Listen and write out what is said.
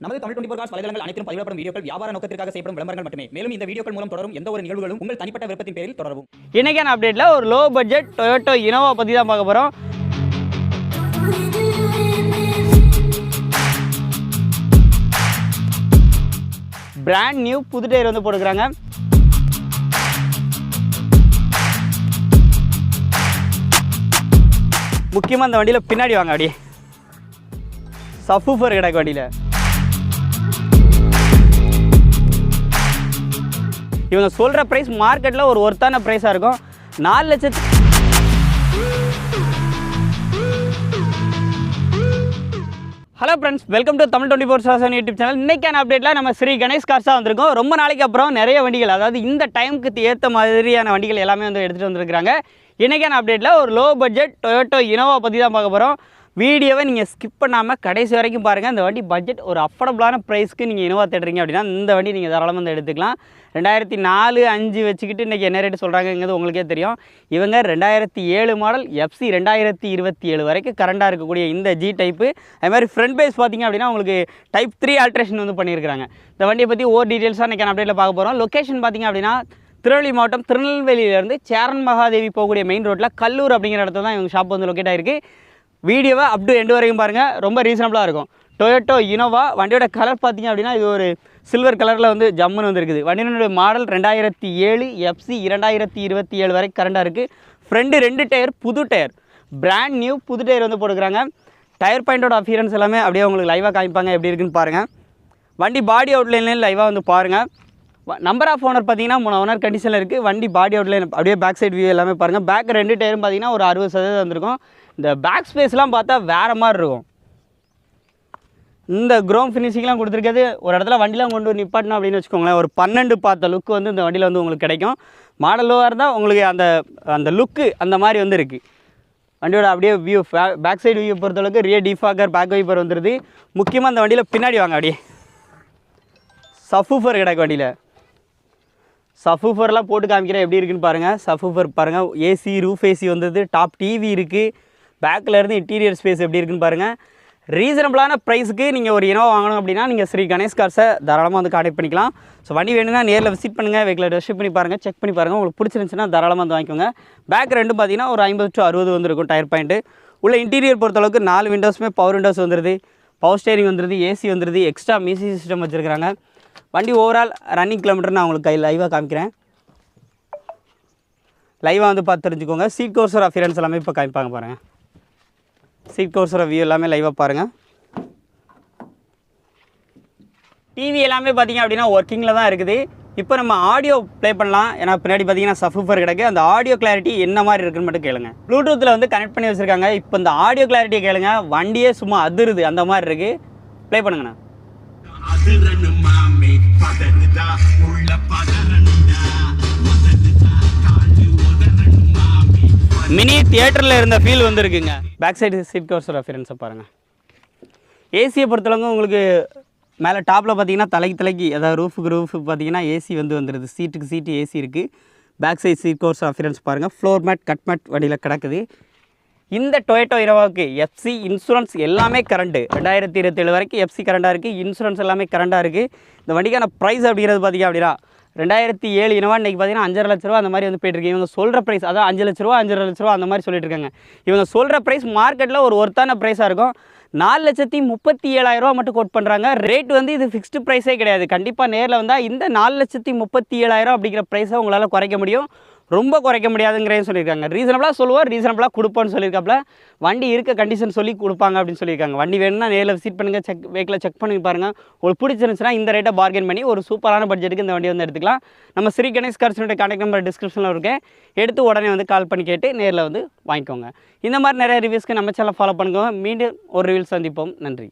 நமது Tamil twenty four cos வலைதளங்கள் அனைத்தும் பதிவிடப்படும் வீடியோக்கள் வியாபார நோக்கத்திற்காக செய்யப்படும் விளம்பரங்கள் மட்டுமே. மேலும் இந்த வீடியோக்கள் மூலம் தொடரும் எந்த ஒரு நிகழ்வுகளும் உங்கள் தனிப்பட்ட விருப்பத்தின் பேரில் தொடரும் இன்னைக்கான அப்டேட்ல ஒரு லோ பட்ஜெட் டொயோட்டோ இனோவா பற்றி தான் பார்க்க போகிறோம் பிராண்ட் நியூ புது டயர் வந்து போட்டுக்கிறாங்க. முக்கியமாக அந்த வண்டியில் பின்னாடி வாங்க அப்படியே சஃபூஃபர் கிடக்கு வண்டியில். இவங்க சொல்கிற ப்ரைஸ் மார்க்கெட்டில் ஒரு ஒர்த்தான ப்ரைஸாக இருக்கும். நாலு லட்சத்து hello friends welcome to Tamil twenty four seven YouTube channel இன்னைக்கான அப்டேட்டில் நம்ம ஸ்ரீ கணேஷ் கார்ஸாக வந்திருக்கோம். ரொம்ப நாளைக்கு அப்புறம் நிறைய வண்டிகள் அதாவது இந்த டைமுக்கு ஏற்ற மாதிரியான வண்டிகள் எல்லாமே வந்து எடுத்துகிட்டு வந்திருக்காங்க இன்றைக்கான அப்டேட்டில் ஒரு லோ பட்ஜெட் டொயோட்டோ இனோவா பற்றி தான் பார்க்க போகிறோம் வீடியோவை நீங்கள் ஸ்கிப் பண்ணாமல் கடைசி வரைக்கும் பாருங்கள் இந்த வண்டி பட்ஜெட் ஒரு அஃபோர்டபுளான ப்ரைஸ்க்கு நீங்கள் இனோவா தேடுறீங்க அப்படின்னா இந்த வண்டி நீங்கள் தாராளமாக வந்து எடுத்துக்கலாம். ரெண்டாயிரத்தி நாலு அஞ்சு வச்சுக்கிட்டு இன்றைக்கி என்ன ரேட்டு சொல்கிறாங்கங்கிறது உங்களுக்கே தெரியும். இவங்க ரெண்டாயிரத்தி ஏழு மாடல் எஃப்சி ரெண்டாயிரத்தி இருபத்தி ஏழு வரைக்கும் கரண்டாக இருக்கக்கூடிய இந்த ஜி டைப்பு அது மாதிரி ஃப்ரண்ட் பேஸ் பார்த்தீங்க அப்படின்னா உங்களுக்கு டைப் த்ரீ ஆல்ட்ரேஷன் வந்து பண்ணியிருக்காங்க இந்த வண்டியை பற்றி ஓர் டீட்டெயில்ஸாக இன்றைக்கி அப்டேட்டில் பார்க்க போகிறோம் லொக்கேஷன் பார்த்தீங்க அப்படின்னா திருநெல்வேலி மாவட்டம் திருநெல்வேலியிலேருந்து சேரன் மகாதேவி போகக்கூடிய மெயின் ரோட்டில் கல்லூர் அப்படிங்கிற இடத்துல தான் இவங்க ஷாப் வந்து லொக்கேட் ஆகிருக்கு வீடியோவை அப் டு எண்டு வரைக்கும் பாருங்கள் ரொம்ப ரீசனபிளாக இருக்கும். டொயோட்டோ இனோவா வண்டியோட கலர் பார்த்திங்க அப்படின்னா இது ஒரு சில்வர் கலரில் வந்து ஜம்முன்னு வந்துருக்குது. வண்டியினுடைய மாடல் ரெண்டாயிரத்தி ஏழு எஃப்சி இரண்டாயிரத்தி இருபத்தி ஏழு வரைக்கும் கரண்டாக இருக்குது ஃப்ரெண்டு ரெண்டு டயர் புது டயர் பிராண்ட் நியூ புது டயர் வந்து போட்டுக்கிறாங்க. டயர் பாயிண்டோட அஃபியரன்ஸ் எல்லாமே அப்படியே உங்களுக்கு லைவாக காமிப்பாங்க. எப்படி இருக்குன்னு பாருங்கள் வண்டி பாடி அவுட்லைன்லேயும் லைவாக வந்து பாருங்கள் நம்பர் ஆஃப் ஓனர் பார்த்தீங்கன்னா மூணு ஓனர் கண்டிஷனில் இருக்குது வண்டி பாடி அவுட்லைன் அப்படியே பேக் சைட் வியூ எல்லாமே பாருங்கள் பேக் ரெண்டு டயரும் பார்த்தீங்கன்னா ஒரு அறுபது சதவீதம் வந்திருக்கும். இந்த பேக் ஸ்பேஸ்லாம் பார்த்தா வேறு மாதிரி இருக்கும். இந்த க்ரோம் ஃபினிஷிங்லாம் கொடுத்துருக்கிறது ஒரு இடத்துல வண்டிலாம் கொண்டு வந்து அப்படின்னு வச்சுக்கோங்களேன் ஒரு பன்னெண்டு பார்த்த லுக்கு வந்து இந்த வண்டியில் வந்து உங்களுக்கு கிடைக்கும். மாடலோவாக இருந்தால் உங்களுக்கு அந்த அந்த லுக்கு அந்த மாதிரி வந்து இருக்குது வண்டியோட அப்படியே வியூ பேக் சைடு வியூ பொறுத்தளவுக்கு ரியர் டிஃபாக்கர் பேக் வைப்பர் வந்துடுது முக்கியமாக அந்த வண்டியில் பின்னாடி வாங்க அப்படியே. சஃபூஃபர் கிடக்கு வண்டியில். சஃபூஃபர்லாம் போட்டு காமிக்கிறேன் எப்படி இருக்குன்னு பாருங்கள் சஃபூஃபர் பாருங்கள் ஏசி ரூஃப் ஏசி வந்தது டாப் டிவி இருக்குது பேக்கில் இருந்து இன்டீரியர் ஸ்பேஸ் எப்படி இருக்குன்னு பாருங்கள் ரீசனபிளான ப்ரைஸுக்கு நீங்கள் ஒரு இனோவா வாங்கணும் அப்படின்னா நீங்கள் ஸ்ரீ கணேஷ் கார்ஸை தாராளமாக வந்து காண்டக்ட் பண்ணிக்கலாம். ஸோ வண்டி வேணும்னா நேரில் விசிட் பண்ணுங்கள் வெஹிக்கில் ரெஸ்ட் பண்ணி பாருங்கள் செக் பண்ணி பாருங்கள் உங்களுக்கு பிடிச்சிருந்துச்சுன்னா தாராளமாக வந்து வாங்கிக்கோங்க. பேக் ரெண்டும் பார்த்தீங்கன்னா ஒரு ஐம்பது டு அறுபது வந்துருக்கும் டயர் பாயிண்ட்டு உள்ள இன்டீரியர் பொறுத்தளவுக்கு நாலு விண்டோஸுமே பவர் விண்டோஸ் வந்துருது. பவர் ஸ்டேரிங் வந்துருது ஏசி வந்துருது. எக்ஸ்ட்ரா மியூசிக் சிஸ்டம் வச்சுருக்காங்க. வண்டி ஓவரால் ரன்னிங் கிலோமீட்டர் நான் உங்களுக்கு கை லைவாக காமிக்கிறேன். லைவாக வந்து பார்த்து தெரிஞ்சுக்கோங்க. சீட் கோர்ஸர் அஃபியரன்ஸ் எல்லாமே இப்போ காமிப்பாங்க பாருங்கள் சீட் கோர்ஸோட வியூ எல்லாமே லைவாக பாருங்கள் டிவி எல்லாமே பார்த்தீங்க அப்படின்னா ஒர்க்கிங்கில் தான் இருக்குது. இப்போ நம்ம ஆடியோ ப்ளே பண்ணலாம். ஏன்னா பின்னாடி பார்த்தீங்கன்னா சஃபூஃபர் கிடக்கு. அந்த ஆடியோ கிளாரிட்டி என்ன மாதிரி இருக்குன்னு மட்டும் கேளுங்க. ப்ளூடூத்தில் வந்து கனெக்ட் பண்ணி வச்சுருக்காங்க. இப்போ இந்த ஆடியோ கிளாரிட்டியை கேளுங்க. வண்டியே சும்மா அதிருது. அந்த மாதிரி இருக்குது ப்ளே பண்ணுங்கண்ணா. அதிரணும் மாமே பதறுதா? உள்ள பதறணுடா மினி தியேட்டரில் இருந்த ஃபீல் வந்துருக்குங்க. பேக் சைடு சீட் கவர்ஸோட அஃபியரன்ஸை பாருங்கள் ஏசியை பொறுத்தளவுக்கு உங்களுக்கு மேலே டாப்பில் பார்த்தீங்கன்னா தலைக்கு தலைக்கு அதாவது ரூஃபுக்கு ரூஃப் பார்த்தீங்கன்னா ஏசி வந்து வந்துடுது சீட்டுக்கு சீட்டு ஏசி இருக்குது back side seat covers appearance பாருங்கள் ஃப்ளோர் மேட் கட் மேட் வழியில் கிடக்குது. இந்த டொயேட்டோ இனோவாவுக்கு எஃப்சி இன்சூரன்ஸ் எல்லாமே கரண்ட்டு ரெண்டாயிரத்தி இருபத்தேழு வரைக்கும் எஃப்சி கரண்டாக இருக்குது இன்சூரன்ஸ் எல்லாமே கரண்டாக இருக்குது இந்த வண்டிக்கான ப்ரைஸ் அப்படிங்கிறது பார்த்தீங்க அப்படின்னா ரெண்டாயிரத்தி ஏழு இனவா இன்றைக்கி பார்த்தீங்கன்னா அஞ்சரை லட்ச ரூபா அந்த மாதிரி வந்து போயிட்டு இருக்கு இவங்க சொல்கிற ப்ரைஸ் அதான் அஞ்சு லட்ச ரூபா அஞ்சரை லட்ச ரூபா அந்த மாதிரி சொல்லிட்டு இருக்காங்க இவங்க சொல்கிற ப்ரைஸ் மார்க்கெட்டில் ஒரு ஒர்த்தான ப்ரைஸாக இருக்கும். நாலு லட்சத்தி முப்பத்தி ஏழாயிரரூவா மட்டும் கோட் பண்ணுறாங்க ரேட் வந்து இது ஃபிக்ஸ்டு ப்ரைஸே கிடையாது. கண்டிப்பாக நேரில் வந்தால் இந்த நாலு லட்சத்தி முப்பத்தி ஏழாயிரம் அப்படிங்கிற ப்ரைஸை உங்களால் குறைக்க முடியும். ரொம்ப குறைக்க முடியாதுங்கிறதையும் சொல்லியிருக்காங்க. ரீசனபிளாக சொல்லுவோம் ரீசனபிளாக கொடுப்போம்னு சொல்லியிருக்காப்புல. வண்டி இருக்க கண்டிஷன் சொல்லி கொடுப்பாங்க அப்படின்னு சொல்லியிருக்காங்க. வண்டி வேணும்னா நேரில் விசிட் பண்ணுங்கள் செக் வெஹிக்கில் செக் பண்ணி பாருங்கள் உங்களுக்கு பிடிச்சிருந்துச்சுன்னா இந்த ரேட்டை பார்கென் பண்ணி ஒரு சூப்பரான பட்ஜெட்டுக்கு இந்த வண்டி வந்து எடுத்துக்கலாம். நம்ம ஸ்ரீ கணேஷ் கார்ஸினுடைய கான்டாக்ட் நம்பர் டிஸ்கிரிப்ஷனில் இருக்கேன் எடுத்து உடனே வந்து கால் பண்ணி கேட்டு நேரில் வந்து வாங்கிக்கோங்க. இந்த மாதிரி நிறைய ரிவ்யூஸ்க்கு நம்ம சேனல் ஃபாலோ பண்ணுங்க. மீண்டும் ஒரு ரிவ்யூஸ் சந்திப்போம். நன்றி.